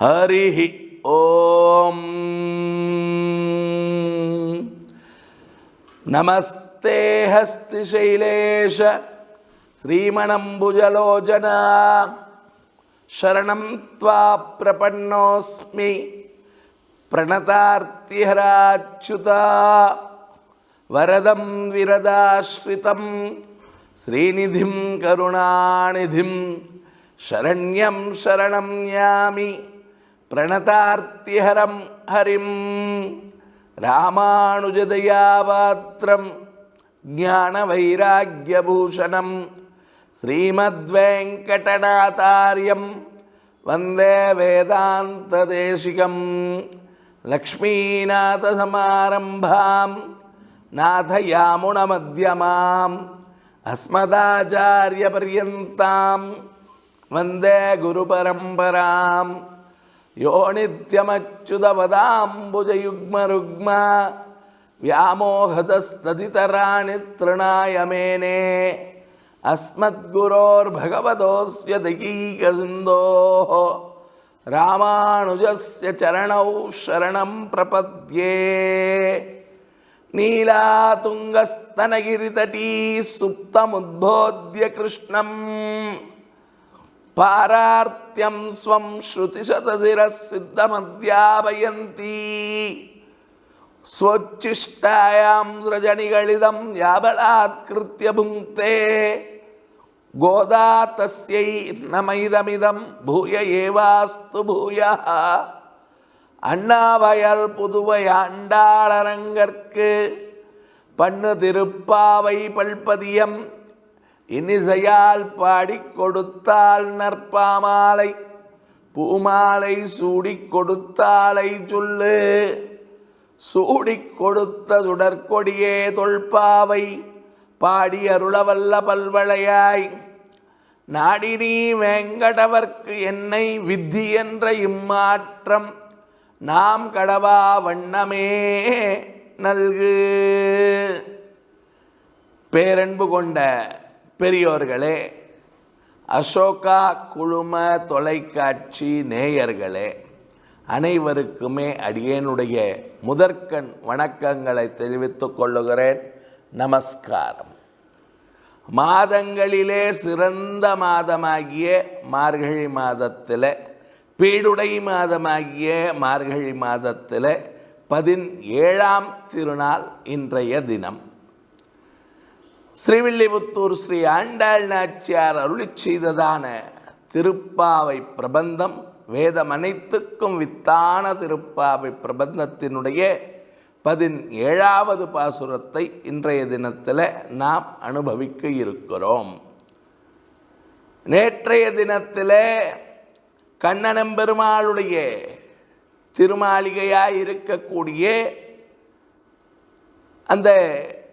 హరి ఓం. నమస్తే హస్తిశైలేష శ్రీమణంబుజలోచనా. శరణం త్వా ప్రపన్నోస్మి. ప్రణతార్తిహరాచ్యుత. వరదం విరదాశ్రితం. శ్రీనిధిం కరుణానిధిం. శరణ్యం శరణం యామి यामि प्रणतार्तिहरं हरिं रामानुजदयापात्रं ज्ञानवैराग्यभूषणं श्रीमद्वेङ्कटनाथार्यं वन्दे वेदान्तदेशिकं लक्ष्मीनाथसमारम्भां नाथयामुणमध्यमाम् अस्मदाचार्यपर्यन्तां वन्दे गुरुपरम्परां यो नित्यमच्युतपदाम्बुजयुग्मरुग्म व्यामोहतस्तदितराणि तृणाय मेने अस्मद्गुरोर्भगवतोऽस्य दकीकसिन्धोः रामानुजस्य चरणौ शरणं प्रपद्ये नीलातुङ्गस्तनगिरितटी सुप्तमुद्बोध्य कृष्णम् பாரார்த்தியம் ஸ்வம் ஸ்ருதிசதசிர சித்தமத்யாபயந்தி ஸ்வச்சிஷ்டாயாம் சிரஜணிகளிதம் யாபலாத்கிருத்திய புங்கே கோதா தஸ்யை நமதமிதம் பூய ஏவாஸ்து பூயா அண்ணாவயல் புதுவை ஆண்டாளரங்கற்கு பண்ணு திருப்பாவை பல்பதியம் இனிசையால் பாடிக் கொடுத்தாள் நற்பாமாலை பூமாலை சூடி கொடுத்தாலை சொல்லு. சூடி கொடுத்த சுடற்கொடியே தொல்பாவை பாடி அருளவல்ல பல்வளையாய். நாடினி வேங்கடவர்க்கு என்னை வித்தி என்ற இம்மாற்றம் நாம் கடவா வண்ணமே நல்கு. பேரன்பு கொண்ட பெரியோர்களே அசோகா குழும தொலைக்காட்சி நேயர்களே அனைவருக்குமே அடியேனுடைய முதற்கண் வணக்கங்களை தெரிவித்துக் கொள்ளுகிறேன். நமஸ்காரம். மாதங்களிலே சிறந்த மாதமாகிய மார்கழி மாதத்தில் பீடுடை மாதமாகிய மார்கழி மாதத்தில் பதின் ஏழாம் திருநாள் இன்றைய தினம். ஸ்ரீவில்லிபுத்தூர் ஸ்ரீ ஆண்டாள் நாச்சியார் அருளி செய்ததான திருப்பாவை பிரபந்தம் வேதம் அனைத்துக்கும் வித்தான திருப்பாவை பிரபந்தத்தினுடைய பதினேழாவது பாசுரத்தை இன்றைய தினத்தில் நாம் அனுபவிக்க இருக்கிறோம். நேற்றைய தினத்தில் கண்ணனம்பெருமாளுடைய திருமாளிகையாக இருக்கக்கூடிய அந்த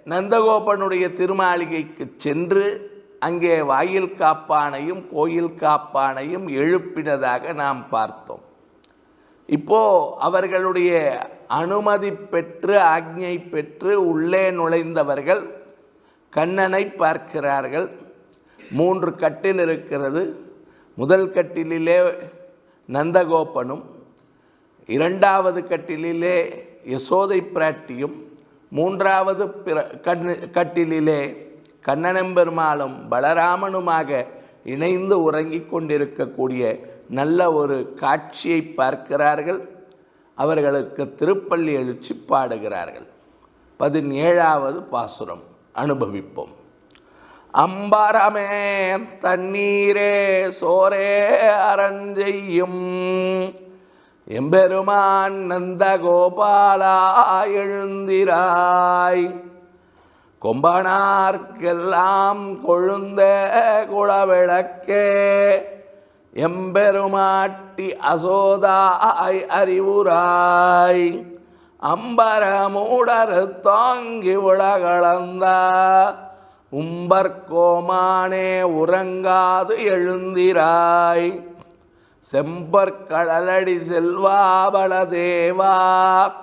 நந்தகோபனுடைய திருமாளிகைக்கு சென்று அங்கே வாயில் காப்பானையும் கோயில் காப்பானையும் எழுப்பினதாக நாம் பார்த்தோம். இப்போ அவர்களுடைய அனுமதி பெற்று ஆக்ஞை பெற்று உள்ளே நுழைந்தவர்கள் கண்ணனை பார்க்கிறார்கள். மூன்று கட்டில் இருக்கிறது. முதல் கட்டிலே நந்தகோபனும் இரண்டாவது கட்டிலே யசோதை பிராட்டியும் மூன்றாவது பிற கண் கட்டிலே கண்ணனம்பெருமாளும் பலராமனுமாக இணைந்து உறங்கிக் கொண்டிருக்கக்கூடிய நல்ல ஒரு காட்சியை பார்க்கிறார்கள். அவர்களுக்கு திருப்பள்ளி எழுச்சி பாடுகிறார்கள். பதினேழாவது பாசுரம் அனுபவிப்போம். அம்பாரமே தண்ணீரே சோரே அரஞ்செய்யும் எம்பெருமான் நந்தகோபாலா எழுந்திராய். கொம்பனார்க்கெல்லாம் கொழுந்த குளவிளக்கே எம்பெருமாட்டி அசோதாய் அறிவுராய். அம்பரமூடரு தாங்கி உலகளந்த உம்பர்கோமானே உறங்காது எழுந்திராய். செம்பற்கடலடி செல்வாபல தேவா.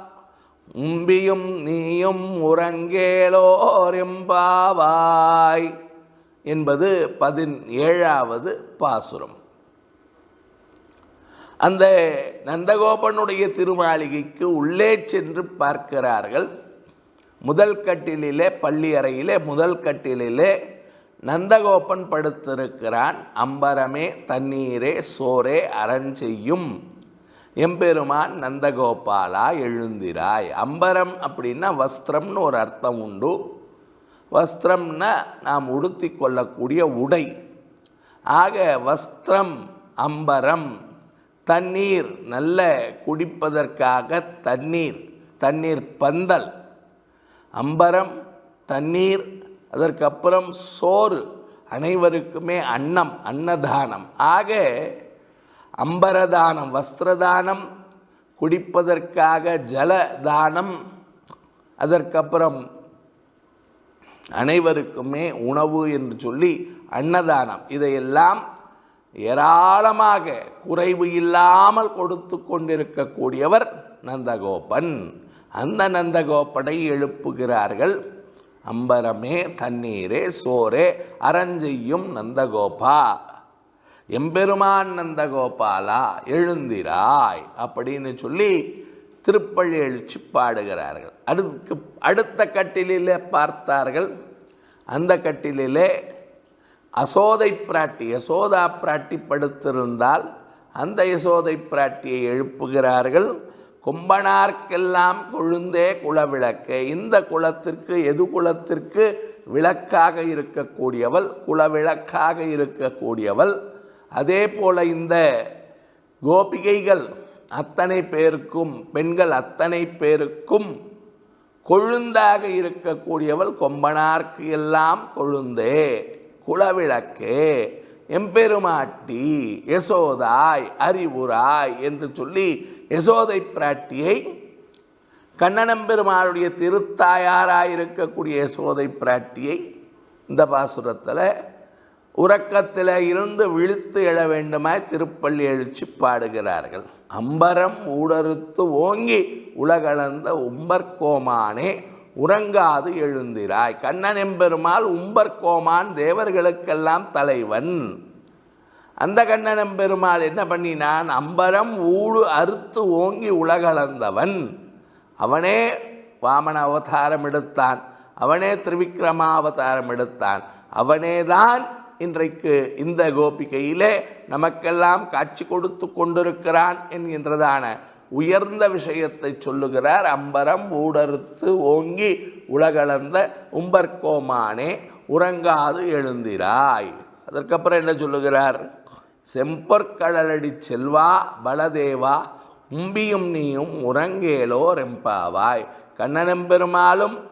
உம்பியும் நீயும் உறங்கேலோரெம்பாவாய் என்பது பதினேழாவது பாசுரம். அந்த நந்தகோபனுடைய திருமாளிகைக்கு உள்ளே சென்று பார்க்கிறார்கள். முதல் கட்டிலிலே பள்ளி அறையிலே முதல் கட்டிலிலே நந்தகோபன் படுத்திருக்கிறான் அம்பரமே தண்ணீரே சோரே அரஞ்செய்யும் எம்பெருமான் நந்தகோபாலா எழுந்திராய். அம்பரம் அப்படின்னா வஸ்திரம்னு ஒரு அர்த்தம் உண்டு. வஸ்திரம்னா நாம் உடுத்தி கொள்ளக்கூடிய உடை. ஆக வஸ்திரம் அம்பரம் தண்ணீர் நல்ல குடிப்பதற்காக தண்ணீர் தண்ணீர் பந்தல். அம்பரம் தண்ணீர் அதற்கப்புறம் சோறு. அனைவருக்குமே அன்னம் அன்னதானம். ஆக அம்பரதானம் வஸ்திரதானம் குடிப்பதற்காக ஜலதானம் அதற்கப்புறம் அனைவருக்குமே உணவு என்று சொல்லி அன்னதானம். இதையெல்லாம் ஏராளமாக குறைவு இல்லாமல் கொடுத்து கொண்டிருக்கக்கூடியவர் நந்தகோபன். அந்த நந்தகோபனை எழுப்புகிறார்கள். அம்பரமே தண்ணீரே சோரே அரஞ்செய்யும் நந்தகோபா. எம்பெருமான் நந்தகோபாலா எழுந்திராய் அப்படின்னு சொல்லி திருப்பள்ளி எழுச்சி பாடுகிறார்கள். அடுத்து அடுத்த கட்டிலே பார்த்தார்கள். அந்த கட்டிலிலே அசோதை பிராட்டி யசோதா பிராட்டி படுத்திருந்தால் அந்த யசோதை பிராட்டியை எழுப்புகிறார்கள். கொம்பனார்க்கெல்லாம் கொழுந்தே குலவிளக்கு. இந்த குலத்திற்கு எது குலத்திற்கு? விளக்காக இருக்கக்கூடியவள் குலவிளக்காக இருக்கக்கூடியவள். அதே போல் இந்த கோபிகைகள் அத்தனை பேருக்கும் பெண்கள் அத்தனை பேருக்கும் கொழுந்தாக இருக்கக்கூடியவள் கொம்பனார்க்கு எல்லாம் கொழுந்தே குலவிளக்கே. எம்பெருமாட்டி யசோதாய் அறிவுராய் என்று சொல்லி யசோதை பிராட்டியை கண்ணனம்பெருமாளுடைய திருத்தாயாராய் இருக்கக்கூடிய யசோதை பிராட்டியை இந்த பாசுரத்தில் உறக்கத்தில் இருந்து விழித்து எழ வேண்டுமாய் திருப்பள்ளி எழுச்சி பாடுகிறார்கள். அம்பரம் ஊடறுத்து ஓங்கி உலகளந்த உம்பர்கோமானே உறங்காது எழுந்திராய். கண்ணன் எம்பெருமாள் உம்பர்கோமான் தேவர்களுக்கெல்லாம் தலைவன். அந்த கண்ணன் எம்பெருமாள் என்ன பண்ணினான்? அம்பரம் ஊடு அறுத்து ஓங்கி உலகளந்தவன். அவனே வாமன அவதாரம் எடுத்தான். அவனே திரிவிக்ரமாவதாரம் எடுத்தான். அவனேதான் இன்றைக்கு இந்த கோபிகையிலே நமக்கெல்லாம் காட்சி கொடுத்து கொண்டிருக்கிறான் என்கின்றதான உயர்ந்த விஷயத்தை சொல்லுகிறார். அம்பரம் ஊடறுத்து ஓங்கி உலகளந்த உம்பர்கோமானே உறங்காது எழுந்திராய். அதற்கப்புறம் என்ன சொல்லுகிறார்? செம்பொற்கடலடி செல்வா பலதேவா உம்பியும் நீயும் உறங்கேலோ ரெம்பாவாய். கண்ணனம்பெருமாளும்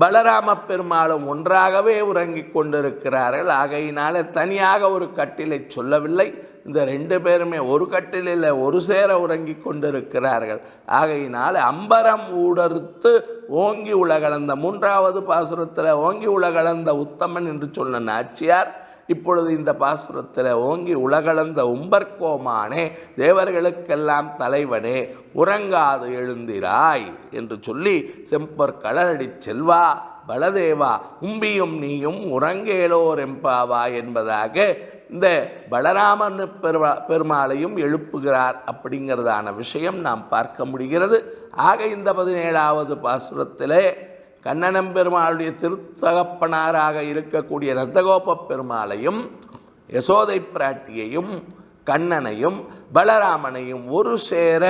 பலராம பெருமாளும் ஒன்றாகவே உறங்கிக் கொண்டிருக்கிறார்கள். ஆகையினால தனியாக ஒரு கட்டிலை சொல்லவில்லை. இந்த ரெண்டு பேருமே ஒரு கட்டிலில் ஒரு சேர உறங்கிக் கொண்டிருக்கிறார்கள். ஆகையினால் அம்பரம் ஊடறுத்து ஓங்கி உலகளந்த மூன்றாவது பாசுரத்தில் ஓங்கி உலகளந்த உத்தமன் என்று சொன்ன நாச்சியார் இப்பொழுது இந்த பாசுரத்தில் ஓங்கி உலகளந்த உம்பர்கோமானே தேவர்களுக்கெல்லாம் தலைவனே உறங்காது எழுந்திராய் என்று சொல்லி செம்பர் கடலடி செல்வா பலதேவா உம்பியும் நீயும் உறங்கேலோர் எம்பாவா என்பதாக இந்த பலராமன் பெருமா பெருமாளையும் எழுப்புகிறார் அப்படிங்கிறதான விஷயம் நாம் பார்க்க முடிகிறது. ஆக இந்த பதினேழாவது பாசுரத்திலே கண்ணனம் பெருமாளுடைய திருத்தகப்பனாராக இருக்கக்கூடிய ரத்தகோப பெருமாளையும் யசோதை பிராட்டியையும் கண்ணனையும் பலராமனையும் ஒரு சேர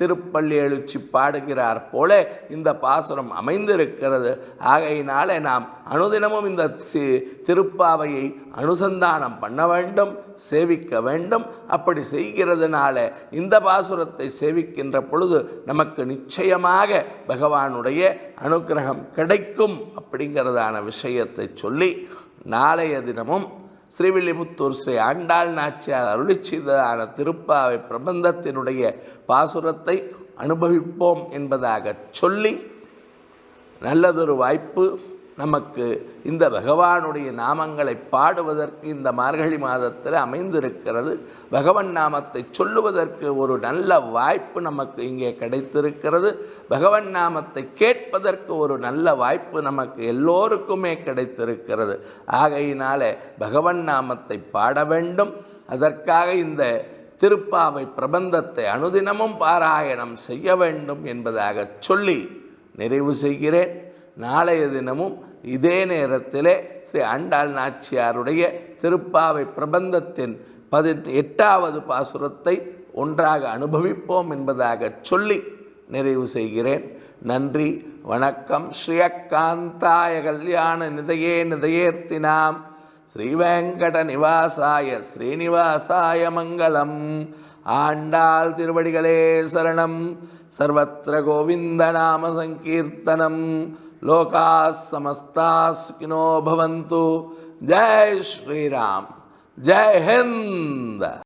திருப்பள்ளி எழுச்சி பாடுகிறார் போல இந்த பாசுரம் அமைந்திருக்கிறது. ஆகையினால நாம் அனுதினமும் இந்த சி- திருப்பாவையை அனுசந்தானம் பண்ண வேண்டும் சேவிக்க வேண்டும். அப்படி செய்கிறதுனால இந்த பாசுரத்தை சேவிக்கின்ற பொழுது நமக்கு நிச்சயமாக பகவானுடைய அனுக்கிரகம் கிடைக்கும் அப்படிங்கிறதான விஷயத்தை சொல்லி நாளைய தினமும் ஸ்ரீவில்லிமுத்தூர் ஸ்ரீ ஆண்டாள் நாச்சியார் அருளி செய்ததான திருப்பாவை பிரபந்தத்தினுடைய பாசுரத்தை அனுபவிப்போம் என்பதாக சொல்லி நல்லதொரு வாய்ப்பு நமக்கு இந்த பகவானுடைய நாமங்களை பாடுவதற்கு இந்த மார்கழி மாதத்தில் அமைந்திருக்கிறது. பகவன் நாமத்தை சொல்லுவதற்கு ஒரு நல்ல வாய்ப்பு நமக்கு இங்கே கிடைத்திருக்கிறது. பகவன் நாமத்தை கேட்பதற்கு ஒரு நல்ல வாய்ப்பு நமக்கு எல்லோருக்குமே கிடைத்திருக்கிறது. ஆகையினாலே பகவன் நாமத்தை பாட வேண்டும். அதற்காக இந்த திருப்பாவை பிரபந்தத்தை அனுதினமும் பாராயணம் செய்ய வேண்டும் என்பதாக சொல்லி நிறைவு செய்கிறேன். நாளைய தினமும் இதே நேரத்திலே ஸ்ரீ ஆண்டாள் நாச்சியாருடைய திருப்பாவை பிரபந்தத்தின் பதி எட்டாவது பாசுரத்தை ஒன்றாக அனுபவிப்போம் என்பதாக சொல்லி நிறைவு செய்கிறேன். நன்றி வணக்கம். ஸ்ரீயக்காந்தாய கல்யாண நிதையே நிதையேர்த்தினாம். ஸ்ரீவேங்கட நிவாசாய ஸ்ரீனிவாசாய மங்களம். ஆண்டாள் திருவடிகளே சரணம். சர்வத்திர கோவிந்த நாம சங்கீர்த்தனம். లోకా సమస్తా సుఖినో భవంతు. జై శ్రీరామ్. జై హింద్.